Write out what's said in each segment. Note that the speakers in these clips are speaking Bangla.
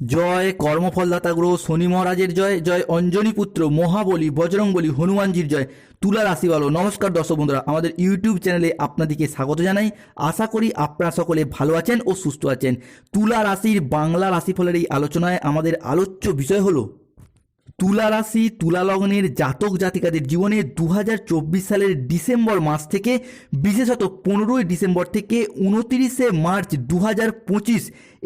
জয় কর্মফলদাতা গ্রহ শনি মহারাজের জয় জয় অঞ্জনী পুত্র, মহাবলী, বজরংবলী, হনুমানজির জয়, তুলা রাশি বলো নমস্কার দর্শক বন্ধুরা, আমাদের ইউটিউব চ্যানেলে আপনাদেরকে স্বাগত জানাই। আশা করি আপনারা সকলে ভালো আছেন ও সুস্থ আছেন। তুলা রাশির বাংলা রাশিফলের এই আলোচনায় আমাদের আলোচ্য বিষয় হলো তুলা রাশি, তুলা লগ্নের জাতক জাতিকাদের জীবনে দু হাজার চব্বিশ সালের ডিসেম্বর মাস থেকে বিশেষত পনেরোই ডিসেম্বর থেকে উনতিরিশে মার্চ দু হাজার পঁচিশ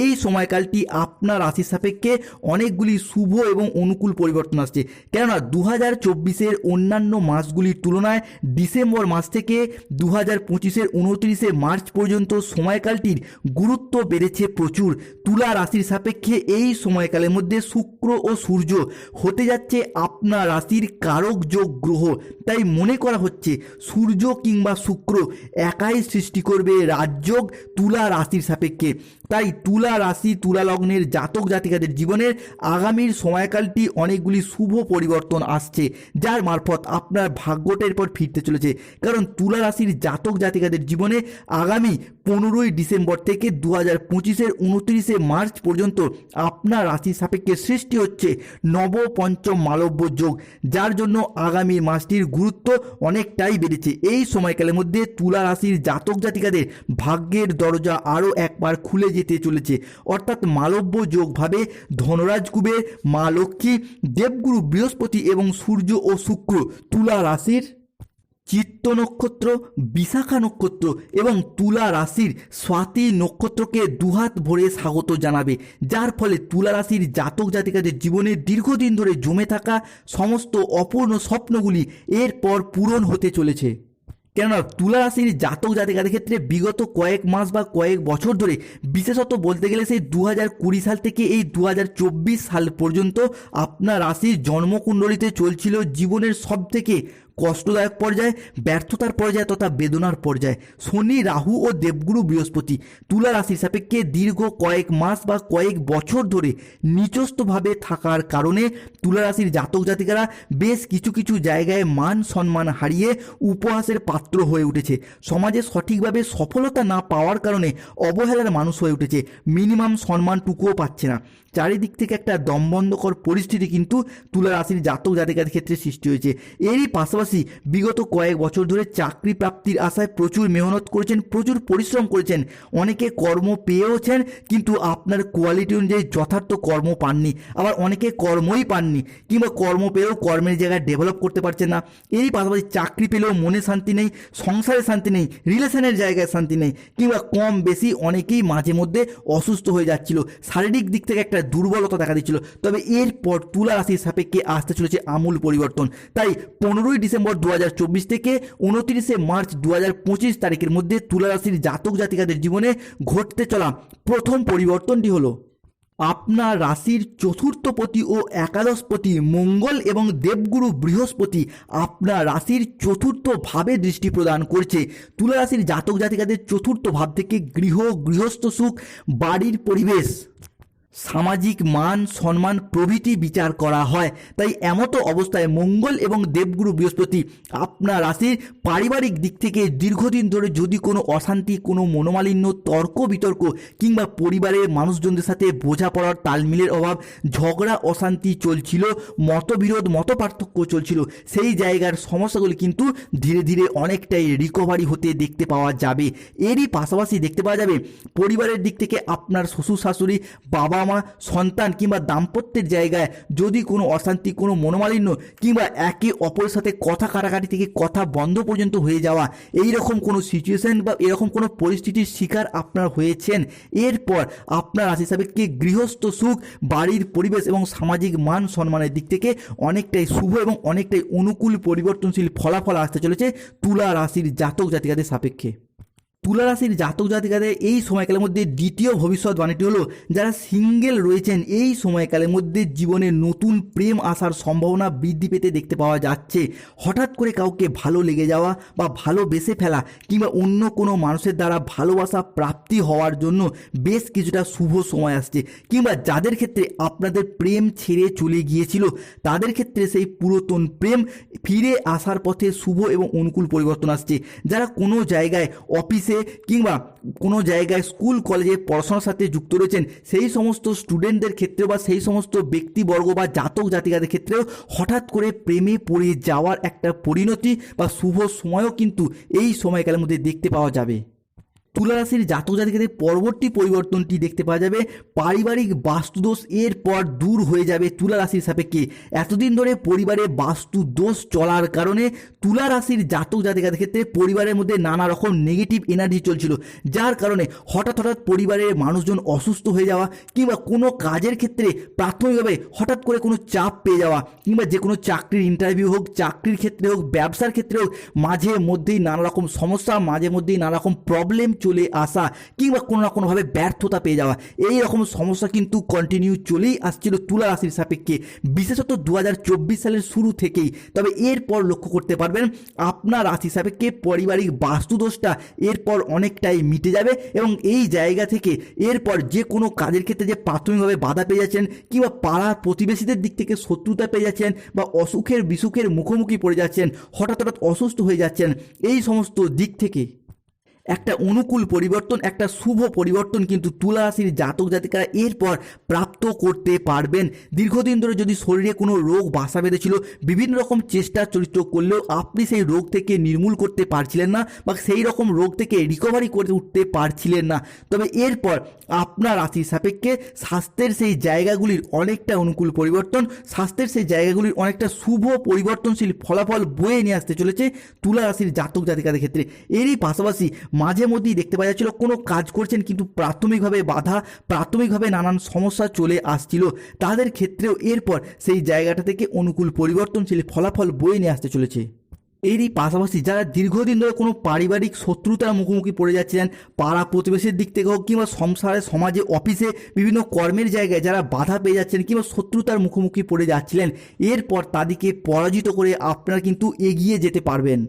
এই সময়কালটি আপনার রাশির সাপেক্ষে অনেকগুলি শুভ এবং অনুকূল পরিবর্তন আসছে। কেননা দু হাজার চব্বিশের অন্যান্য মাসগুলির তুলনায় ডিসেম্বর মাস থেকে দু হাজার পঁচিশের উনত্রিশে মার্চ পর্যন্ত সময়কালটির গুরুত্ব বেড়েছে প্রচুর। তুলা রাশির সাপেক্ষে এই সময়কালের মধ্যে শুক্র ও সূর্য হতে যাচ্ছে আপনার রাশির কারক যোগ গ্রহ। তাই মনে করা হচ্ছে সূর্য কিংবা শুক্র একাই সৃষ্টি করবে রাজযোগ তুলা রাশির সাপেক্ষে। তাই তুলা রাশি, তুলা লগ্নের জাতক জাতিকাদের জীবনের আগামীর সময়কালটি অনেকগুলি শুভ পরিবর্তন আসছে, যার মারফত আপনার ভাগ্যটা পর ফিরতে চলেছে। কারণ তুলা রাশির জাতক জাতিকাদের জীবনে আগামী পনেরোই ডিসেম্বর থেকে দু হাজার পঁচিশের উনত্রিশে মার্চ পর্যন্ত আপনার রাশির সাপেক্ষে সৃষ্টি হচ্ছে নব পঞ্চম মালব্য যোগ যার জন্য আগামী মাসটির গুরুত্ব অনেকটাই বেড়েছে। এই সময়কালের মধ্যে তুলা রাশির জাতক জাতিকাদের ভাগ্যের দরজা আরও একবার খুলে যেতে চলেছে। অর্থাৎ মালব্য যোগভাবে ধনরাজ কুবের মা লক্ষ্মী, দেবগুরু বৃহস্পতি এবং সূর্য ও শুক্র তুলা রাশির চিত্ত নক্ষত্র, বিশাখা নক্ষত্র এবং তুলা রাশির স্বাতি নক্ষত্রকে দুহাত ভরে স্বাগত জানাবে। যার ফলে তুলা রাশির জাতক জাতিকাদের জীবনে দীর্ঘদিন ধরে জমে থাকা সমস্ত অপূর্ণ স্বপ্নগুলি এরপর পূরণ হতে চলেছে। কেননা তুলা রাশির জাতক জাতিকাদের ক্ষেত্রে বিগত কয়েক মাস বা কয়েক বছর ধরে, বিশেষত বলতে গেলে সেই দু কুড়ি সাল থেকে এই দু হাজার চব্বিশ সাল পর্যন্ত আপনার রাশির জন্মকুণ্ডলিতে চলছিল জীবনের সব থেকে কষ্টদায়ক পর্যায়ে, ব্যর্থতার পর্যায়ে তথা বেদনার পর্যায়ে। শনি, রাহু ও দেবগুরু বৃহস্পতি। তুলা রাশির সাপেক্ষে দীর্ঘ কয়েক মাস বা কয়েক বছর ধরে নিচস্থভাবে থাকার কারণে তুলা রাশির জাতক জাতিকারা বেশ কিছু কিছু জায়গায় মান সম্মান হারিয়ে উপহাসের পাত্র হয়ে উঠেছে। সমাজে সঠিকভাবে সফলতা না পাওয়ার কারণে অবহেলার মানুষ হয়ে উঠেছে। মিনিমাম সম্মানটুকুও পাচ্ছে না। চারিদিক থেকে একটা দমবন্ধকর পরিস্থিতি কিন্তু তুলা রাশির জাতক জাতিকার ক্ষেত্রে সৃষ্টি হয়েছে। এরই পাশাপাশি বিগত কয়েক বছর ধরে চাকরি প্রাপ্তির আশায় প্রচুর মেহনত করেছেন, প্রচুর পরিশ্রম করেছেন। অনেকে কর্ম পেয়েওছেন, কিন্তু আপনার কোয়ালিটি অনুযায়ী যথার্থ কর্ম পাননি। আবার অনেকে কর্মই পাননি, কিংবা কর্ম পেয়েও কর্মের জায়গায় ডেভেলপ করতে পারছেন না। এরই পাশাপাশি চাকরি পেলেও মনে শান্তি নেই, সংসারে শান্তি নেই, রিলেশনের জায়গায় শান্তি নেই, কিংবা কম বেশি অনেকেই মাঝে মধ্যে অসুস্থ হয়ে যাচ্ছিল। শারীরিক দিক থেকে একটা দুর্বলতা দেখা দিচ্ছিল। তবে এরপর তুলা রাশির সাপেক্ষে আসতে চলেছে আমূল পরিবর্তন। তাই পনেরোই ডিসেম্বর দু থেকে উনত্রিশে মার্চ দু হাজার পঁচিশ তারিখের মধ্যে তুলারাশির জাতক জাতিকাদের জীবনে ঘটতে চলা প্রথম পরিবর্তনটি হলো আপনার রাশির চতুর্থপতি ও একাদশপতি মঙ্গল এবং দেবগুরু বৃহস্পতি আপনার রাশির চতুর্থ ভাবে দৃষ্টি প্রদান করছে। তুলা রাশির জাতক জাতিকাদের চতুর্থ ভাব থেকে গৃহ, গৃহস্থ সুখ, বাড়ির পরিবেশ। সামাজিক মান, সম্মান প্রভৃতি বিচার করা হয়। তাই এমতো অবস্থায় মঙ্গল এবং দেবগুরু বৃহস্পতি আপনার রাশির পারিবারিক দিক থেকে দীর্ঘদিন ধরে যদি কোনো অশান্তি, কোনো মনোমালিন্য, তর্ক, বিতর্ক কিংবা পরিবারের মানুষজনদের সাথে বোঝাপড়ার তালমিলের অভাব, ঝগড়া, অশান্তি চলছিল, মতবিরোধ মত পার্থক্য চলছিল, সেই জায়গার সমস্যাগুলি কিন্তু ধীরে ধীরে অনেকটাই রিকভারি হতে দেখতে পাওয়া যাবে। এরই পাশাপাশি দেখতে পাওয়া যাবে, পরিবারের দিক থেকে আপনার শ্বশুর শাশুড়ি, বাবা মা সন্তান কিংবা দাম্পত্যের জায়গায় যদি কোনো অশান্তি, কোনো মনোমালিন্য কিংবা একে অপরের সাথে কথা কাটাকাটি থেকে কথা বন্ধ পর্যন্ত হয়ে যাওয়া এই রকম কোনো সিচুয়েশন বা এরকম কোনো পরিস্থিতির শিকার আপনার হয়েছেন? এরপর আপনার রাশি সাপেক্ষে গৃহস্থ সুখ, বাড়ির পরিবেশ এবং সামাজিক মান সম্মানের দিক থেকে অনেকটাই শুভ এবং অনেকটাই অনুকূল পরিবর্তনশীল ফলাফল আসতে চলেছে তুলা রাশির জাতক জাতিকাদের সাপেক্ষে। তুলা রাশির জাতক জাতিকাদের এই সময়কালের মধ্যে দ্বিতীয় ভবিষ্যৎবাণীটি হলো, যারা সিঙ্গেল রয়েছেন, এই সময়কালের মধ্যে জীবনে নতুন প্রেম আসার সম্ভাবনা বৃদ্ধি পেতে দেখতে পাওয়া যাচ্ছে। হঠাৎ করে কাউকে ভালো লেগে যাওয়া বা ভালোবেসে ফেলা কিংবা অন্য কোনো মানুষের দ্বারা ভালোবাসা প্রাপ্তি হওয়ার জন্য বেশ কিছুটা শুভ সময় আসছে। কিংবা যাদের ক্ষেত্রে আপনাদের প্রেম ছেড়ে চলে গিয়েছিল, তাদের ক্ষেত্রে সেই পুরাতন প্রেম ফিরে আসার পথে শুভ এবং অনুকূল পরিবর্তন আসছে। যারা কোনো জায়গায় অফিসে অফিসে কিংবা কোনো জায়গায় স্কুল কলেজে পড়াশোনার সাথে যুক্ত রয়েছেন, সেই সমস্ত স্টুডেন্টদের ক্ষেত্রে বা সেই সমস্ত ব্যক্তিবর্গ বা জাতক জাতিকাদের ক্ষেত্রেও হঠাৎ করে প্রেমে পড়ে যাওয়ার একটা পরিণতি বা শুভ সময়ও কিন্তু এই সময়কালের মধ্যে দেখতে পাওয়া যাবে। তুলা রাশির জাতক জাতিকাদের পরবর্তী পরিবর্তনটি দেখতে পাওয়া যাবে। পারিবারিক বাস্তুদোষ এরপর দূর হয়ে যাবে তুলা রাশির সাপেক্ষে। এতদিন ধরে পরিবারে বাস্তু দোষ চলার কারণে তুলা রাশির জাতক জাতিকাদের ক্ষেত্রে পরিবারের মধ্যে নানা রকম নেগেটিভ এনার্জি চলছিল। যার কারণে হঠাৎ হঠাৎ পরিবারের মানুষজন অসুস্থ হয়ে যাওয়া কিংবা কোনো কাজের ক্ষেত্রে প্রাথমিকভাবে হঠাৎ করে কোনো চাপ পেয়ে যাওয়া কিংবা যে কোনো চাকরির ইন্টারভিউ হোক, চাকরির ক্ষেত্রে হোক, ব্যবসার ক্ষেত্রে হোক, মাঝে মধ্যেই নানা রকম সমস্যা, মাঝে মধ্যেই নানা রকম প্রবলেম চলে আসা কিংবা কোনো না কোনোভাবে ব্যর্থতা পেয়ে যাওয়া, এই রকম সমস্যা কিন্তু কন্টিনিউ চলেই আসছিল তুলা রাশির সাপেক্ষে। বিশেষত দু হাজার চব্বিশ সালের শুরু থেকেই। তবে এরপর লক্ষ্য করতে পারবেন, আপনার রাশি সাপেক্ষে পারিবারিক বাস্তুদোষটা এরপর অনেকটাই মিটে যাবে এবং এই জায়গা থেকে এরপর যে কোনো কাজের ক্ষেত্রে যে প্রাথমিকভাবে বাধা পেয়ে যাচ্ছেন কিংবা পাড়ার প্রতিবেশীদের দিক থেকে শত্রুতা পেয়ে যাচ্ছেন বা অসুখের বিসুখের মুখোমুখি পড়ে যাচ্ছেন, হঠাৎ হঠাৎ অসুস্থ হয়ে যাচ্ছেন, এই সমস্ত দিক থেকে একটা অনুকূল পরিবর্তন, একটা শুভ পরিবর্তন কিন্তু তুলা জাতক জাতিকারা এরপর প্রাপ্ত করতে পারবেন। দীর্ঘদিন ধরে যদি শরীরে কোনো রোগ, বাসা বেঁধেছিল বিভিন্ন রকম চেষ্টা, চরিত্র করলেও আপনি সেই রোগ থেকে নির্মূল করতে পারছিলেন না বা সেই রকম রোগ থেকে রিকভারি করে উঠতে পারছিলেন না। তবে এরপর আপনার রাশির সাপেক্ষে স্বাস্থ্যের সেই জায়গাগুলির অনেকটা অনুকূল পরিবর্তন, স্বাস্থ্যের সেই জায়গাগুলির অনেকটা শুভ পরিবর্তনশীল ফলাফল বয়ে নিয়ে আসতে চলেছে তুলা রাশির জাতক জাতিকাদের ক্ষেত্রে। এরই পাশাপাশি মাঝে মধ্যেই দেখতে পাওয়া যাচ্ছিল কোনো কাজ করছেন কিন্তু প্রাথমিকভাবে বাধা, প্রাথমিকভাবে নানান সমস্যা চলে আসছিল। তাদের ক্ষেত্রেও এরপর সেই জায়গাটা থেকে অনুকূল পরিবর্তনশীল ফলাফল বয়ে নিয়ে আসতে চলেছে। এরই পাশাপাশি যারা দীর্ঘদিন ধরে কোনো পারিবারিক শত্রুতার মুখোমুখি পড়ে যাচ্ছিলেন, পাড়া প্রতিবেশীর দিক থেকে হোক কিংবা সংসারে, সমাজে, অফিসে, বিভিন্ন কর্মের জায়গায় যারা বাধা পেয়ে যাচ্ছেন কিংবা শত্রুতার মুখোমুখি পড়ে যাচ্ছিলেন, এরপর তাদেরকে পরাজিত করে আপনারা কিন্তু এগিয়ে যেতে পারবেন।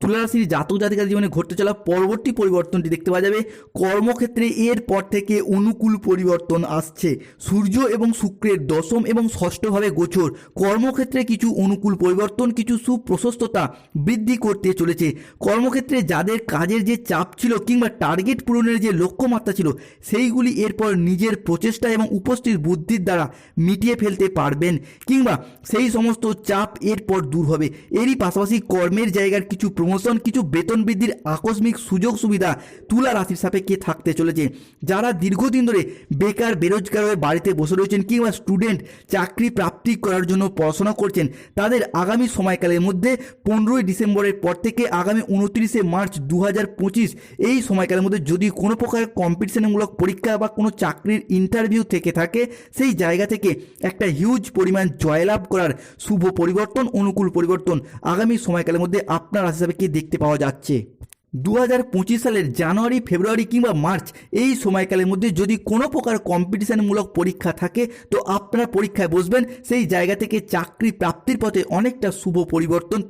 তুলারাশির জাতক জাতিকার জীবনে ঘটতে চলা পরবর্তী পরিবর্তনটি দেখতে পাওয়া যাবে। কর্মক্ষেত্রে এর পর থেকে অনুকূল পরিবর্তন আসছে। সূর্য এবং শুক্রের দশম এবং ষষ্ঠভাবে গোচর। কর্মক্ষেত্রে কিছু অনুকূল পরিবর্তন, কিছু সুপ্রশস্ততা বৃদ্ধি করতে চলেছে। কর্মক্ষেত্রে যাদের কাজের যে চাপ ছিল কিংবা টার্গেট পূরণের যে লক্ষ্যমাত্রা ছিল, সেইগুলি এরপর নিজের প্রচেষ্টা এবং উপস্থিত বুদ্ধির দ্বারা মিটিয়ে ফেলতে পারবেন কিংবা সেই সমস্ত চাপ এরপর দূর হবে। এরই পাশাপাশি কর্মের জায়গার কিছু প্রমোশন, কিছু বেতন বৃদ্ধির আকস্মিক সুযোগ সুবিধা তুলা রাশির সাপেক্ষে থাকতে চলেছে। যারা দীর্ঘদিন ধরে বেকার, বেরোজগার হয়ে বাড়িতে বসে রয়েছেন কিংবা স্টুডেন্ট চাকরি প্রাপ্তি করার জন্য পড়াশোনা করছেন, তাদের আগামী সময়কালের মধ্যে পনেরোই ডিসেম্বরের পর থেকে আগামী উনত্রিশে মার্চ দু হাজার পঁচিশ এই সময়কালের মধ্যে যদি কোনো প্রকার কম্পিটিশনমূলক পরীক্ষা বা কোনো চাকরির ইন্টারভিউ থেকে থাকে, সেই জায়গা থেকে একটা হিউজ পরিমাণ জয়লাভ করার শুভ পরিবর্তন, অনুকূল পরিবর্তন আগামী সময়কালের মধ্যে আপনার রাশি হিসাবে দেখতে পাওয়া যাচ্ছে। দু হাজার পঁচিশ সালের জানুয়ারি, ফেব্রুয়ারি কিংবা মার্চ এই সময়কালের মধ্যে যদি কোনো প্রকার কম্পিটিশনমূলক পরীক্ষা থাকে, তো আপনারা পরীক্ষায় বসবেন। সেই জায়গা থেকে চাকরি প্রাপ্তির পথে অনেকটা শুভ পরিবর্তন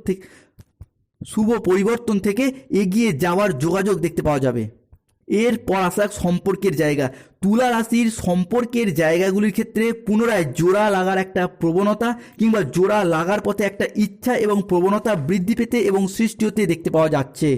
শুভ পরিবর্তন থেকে এগিয়ে যাওয়ার যোগাযোগ দেখতে পাওয়া যাবে। এরপর আসা সম্পর্কের জায়গা। তুলা রাশির সম্পর্কের জায়গাগুলির ক্ষেত্রে পুনরায় জোড়া লাগার একটা প্রবণতা কিংবা জোড়া লাগার পথে একটা ইচ্ছা এবং প্রবণতা বৃদ্ধি পেতে এবং সৃষ্টি হতে দেখতে পাওয়া যাচ্ছে।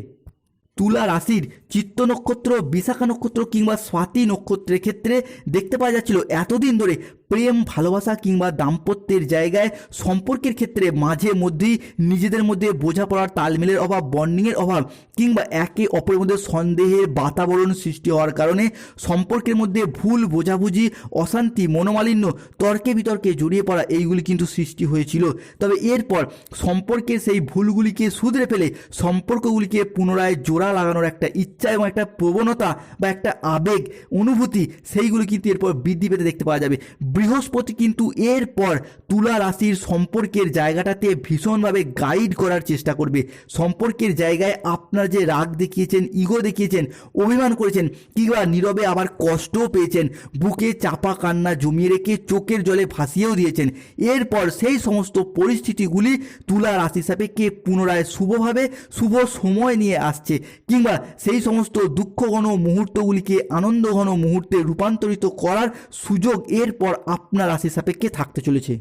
তুলা রাশির চিত্ত নক্ষত্র, বিশাখা নক্ষত্র কিংবা স্বাতি নক্ষত্রের ক্ষেত্রে দেখতে পাওয়া যাচ্ছিল, এতদিন ধরে প্রেম, ভালোবাসা কিংবা দাম্পত্যের জায়গায় সম্পর্কের ক্ষেত্রে মাঝে মধ্যেই নিজেদের মধ্যে বোঝাপড়ার তালমেলের অভাব, বন্ডিংয়ের অভাব কিংবা একে অপরের মধ্যে সন্দেহের বাতাবরণ সৃষ্টি হওয়ার কারণে সম্পর্কের মধ্যে ভুল বোঝাবুঝি, অশান্তি, মনোমালিন্য, তর্কে বিতর্কে জড়িয়ে পড়া এইগুলি কিন্তু সৃষ্টি হয়েছিল। তবে এরপর সম্পর্কের সেই ভুলগুলিকে শুধরে ফেলে সম্পর্কগুলিকে পুনরায় জোড়া লাগানোর একটা ইচ্ছা এবং একটা প্রবণতা বা একটা আবেগ, অনুভূতি, সেইগুলি কিন্তু এরপর বৃদ্ধি পেতে দেখতে পাওয়া যাবে। বৃহস্পতি কিন্তু এরপর তুলা রাশির সম্পর্কের জায়গাটাতে ভীষণভাবে গাইড করার চেষ্টা করবে। সম্পর্কের জায়গায় আপনার যে রাগ দেখিয়েছেন ইগো দেখিয়েছেন, অভিমান করেছেন, কিংবা নীরবে আবার কষ্টও পেয়েছেন, বুকে চাপা কান্না জমিয়ে রেখে চোখের জলে ভাসিয়েও দিয়েছেন, এরপর সেই সমস্ত পরিস্থিতিগুলি তুলা রাশি সাপেক্ষে পুনরায় শুভভাবে, শুভ সময় নিয়ে আসছে, কিংবা সেই সমস্ত দুঃখঘন মুহূর্তগুলিকে আনন্দঘন মুহূর্তে রূপান্তরিত করার সুযোগ এরপর আপনার রাশির সাপেক্ষে থাকতে চলেছে।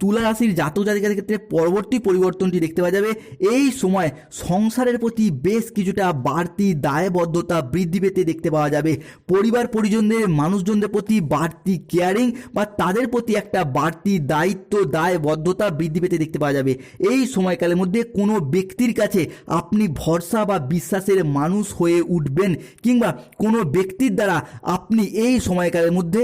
তুলা রাশির জাতক জাতিকাদের ক্ষেত্রে পরবর্তী পরিবর্তনটি দেখতে পাওয়া যাবে। এই সময় সংসারের প্রতি বেশ কিছুটা বাড়তি দায়বদ্ধতা বৃদ্ধি পেতে দেখতে পাওয়া যাবে। পরিবার পরিজনদের, মানুষজনদের প্রতি বাড়তি কেয়ারিং বা তাদের প্রতি একটা বাড়তি দায়িত্ব, দায়বদ্ধতা বৃদ্ধি পেতে দেখতে পাওয়া যাবে। এই সময়কালের মধ্যে কোনো ব্যক্তির কাছে আপনি ভরসা বা বিশ্বাসের মানুষ হয়ে উঠবেন কিংবা কোনো ব্যক্তির দ্বারা আপনি এই সময়কালের মধ্যে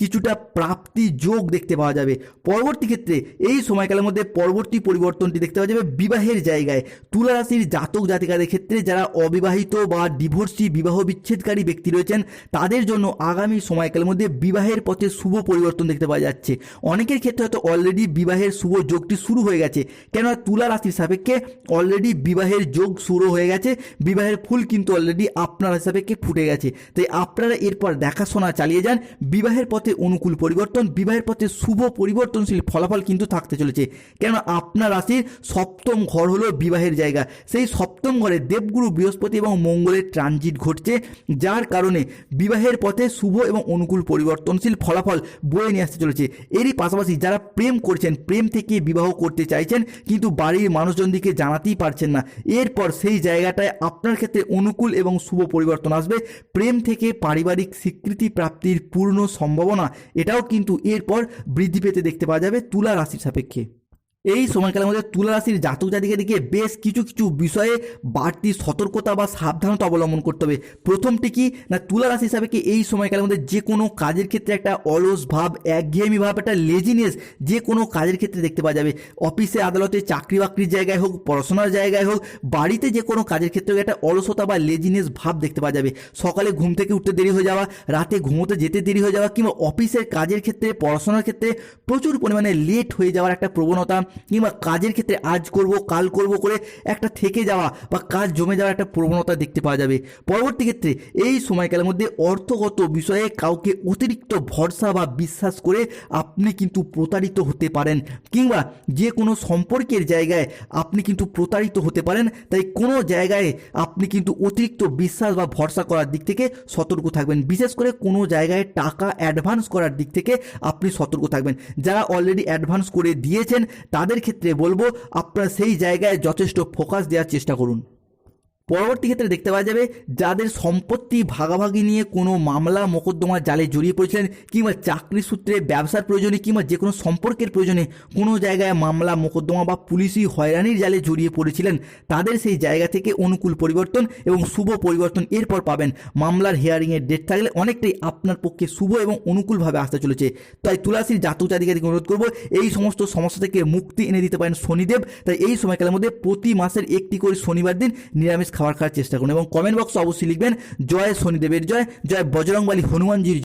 কিছুটা প্রাপ্তি যোগ দেখতে পাওয়া যাবে। পরবর্তী ক্ষেত্রে এই সময়কালের মধ্যে পরবর্তী পরিবর্তনটি দেখতে পাওয়া যাবে বিবাহের জায়গায়। তুলা রাশির জাতক জাতিকাদের ক্ষেত্রে যারা অবিবাহিত বা ডিভোর্সি, বিবাহ বিচ্ছেদকারী ব্যক্তি রয়েছেন, তাদের জন্য আগামী সময়কালের মধ্যে বিবাহের পথে শুভ পরিবর্তন দেখতে পাওয়া যাচ্ছে। অনেকের ক্ষেত্রে হয়তো অলরেডি বিবাহের শুভ যোগটি শুরু হয়ে গেছে, কেননা তুলা রাশির সাপেক্ষে অলরেডি বিবাহের যোগ শুরু হয়ে গেছে, বিবাহের ফুল কিন্তু অলরেডি আপনার সাপেক্ষে ফুটে গেছে। তাই আপনারা এরপর দেখাশোনা চালিয়ে যান, বিবাহের পথে অনুকূল পরিবর্তন, বিবাহের পথে শুভ পরিবর্তনশীল ফলাফল কিন্তু থাকতে চলেছে। কেন আপনার রাশির সপ্তম ঘর হলো বিবাহের জায়গা। সেই সপ্তম ঘরে দেবগুরু, বৃহস্পতি এবং মঙ্গলের ট্রানজিট ঘটছে, যার কারণে বিবাহের পথে শুভ এবং অনুকূল পরিবর্তনশীল ফলাফল বয়ে নিয়ে আসতে চলেছে। এরই পাশাপাশি যারা প্রেম করছেন, প্রেম থেকে বিবাহ করতে চাইছেন, কিন্তু বাড়ির মানুষজনদিকে জানাতেই পারছেন না। এরপর সেই জায়গাটায় আপনার ক্ষেত্রে অনুকূল এবং শুভ পরিবর্তন আসবে। প্রেম থেকে পারিবারিক স্বীকৃতি প্রাপ্তির পূর্ণ সম্ভাবনা এটাও কিন্তু এরপর বৃদ্ধি পেতে দেখতে পাওয়া যাবে তুলা রাশির সাপেক্ষে। এই সময়কালের মধ্যে তুলা রাশির জাতক জাতিকাদিকে বেশ কিছু কিছু বিষয়ে বাড়তি সতর্কতা বা সাবধানতা অবলম্বন করতে হবে। প্রথমটি কি? না, তুলা রাশি হিসাবে কি এই সময়কালের মধ্যে যে কোনো কাজের ক্ষেত্রে একটা অলস ভাব, একঘেয়েমি ভাব, একটা লেজিনেস যে কোনো কাজের ক্ষেত্রে দেখতে পাওয়া যাবে। অফিসে, আদালতে চাকরি বাকরির জায়গায় হোক, পড়াশোনার জায়গায় হোক, বাড়িতে যে কোনো কাজের ক্ষেত্রে একটা অলসতা বা লেজিনেস ভাব দেখতে পাওয়া যাবে। সকালে ঘুম থেকে উঠতে দেরি হয়ে যাওয়া, রাতে ঘুমোতে যেতে দেরি হয়ে যাওয়া কিংবা অফিসের কাজের ক্ষেত্রে, পড়াশোনার ক্ষেত্রে প্রচুর পরিমাণে লেট হয়ে যাওয়ার একটা প্রবণতা কিংবা কাজের ক্ষেত্রে আজ করব, কাল করব করে একটা থেকে যাওয়া বা কাজ জমে যাওয়ার একটা প্রবণতা দেখতে পাওয়া যাবে। পরবর্তী ক্ষেত্রে এই সময়কালের মধ্যে অর্থগত বিষয়ে কাউকে অতিরিক্ত ভরসা বা বিশ্বাস করে আপনি কিন্তু প্রতারিত হতে পারেন কিংবা যে কোনো সম্পর্কের জায়গায় আপনি কিন্তু প্রতারিত হতে পারেন, তাই কোনো জায়গায় আপনি কিন্তু অতিরিক্ত বিশ্বাস বা ভরসা করার দিক থেকে সতর্ক থাকবেন। বিশেষ করে কোনো জায়গায় টাকা অ্যাডভান্স করার দিক থেকে আপনি সতর্ক থাকবেন। যারা অলরেডি অ্যাডভান্স করে দিয়েছেন তাদের ক্ষেত্রে বলব আপনারা সেই জায়গায় যথেষ্ট ফোকাস দেওয়ার চেষ্টা করুন। পরবর্তী ক্ষেত্রে দেখতে পাওয়া যাবে যাদের সম্পত্তি ভাগাভাগি নিয়ে কোনো মামলা মোকদ্দমা জালে জড়িয়ে পড়েছিলেন কিংবা চাকরি সূত্রে ব্যবসার প্রয়োজনে কিংবা যে কোনো সম্পর্কের প্রয়োজনে কোনো জায়গায় মামলা মোকদ্দমা বা পুলিশি হয়রানির জালে জড়িয়ে পড়েছিলেন, তাদের সেই জায়গা থেকে অনুকূল পরিবর্তন এবং শুভ পরিবর্তন এরপর পাবেন। মামলার হিয়ারিংয়ের ডেট থাকলে অনেকটাই আপনার পক্ষে শুভ এবং অনুকূলভাবে আসতে চলেছে। তাই তুলাসীর জাতক জাতিকাদিকে অনুরোধ করব, এই সমস্ত সমস্যা থেকে মুক্তি এনে দিতে পারেন শনিদেব। তাই এই সময়কালের মধ্যে প্রতি মাসের একটি করে শনিবার দিন নিরামিষ খাবার খাওয়ার চেষ্টা করুন। এবং কমেন্ট বক্সে অবশ্যই লিখবেন, জয় শনিদেবের জয় জয় বজরংবালী হনুমানজির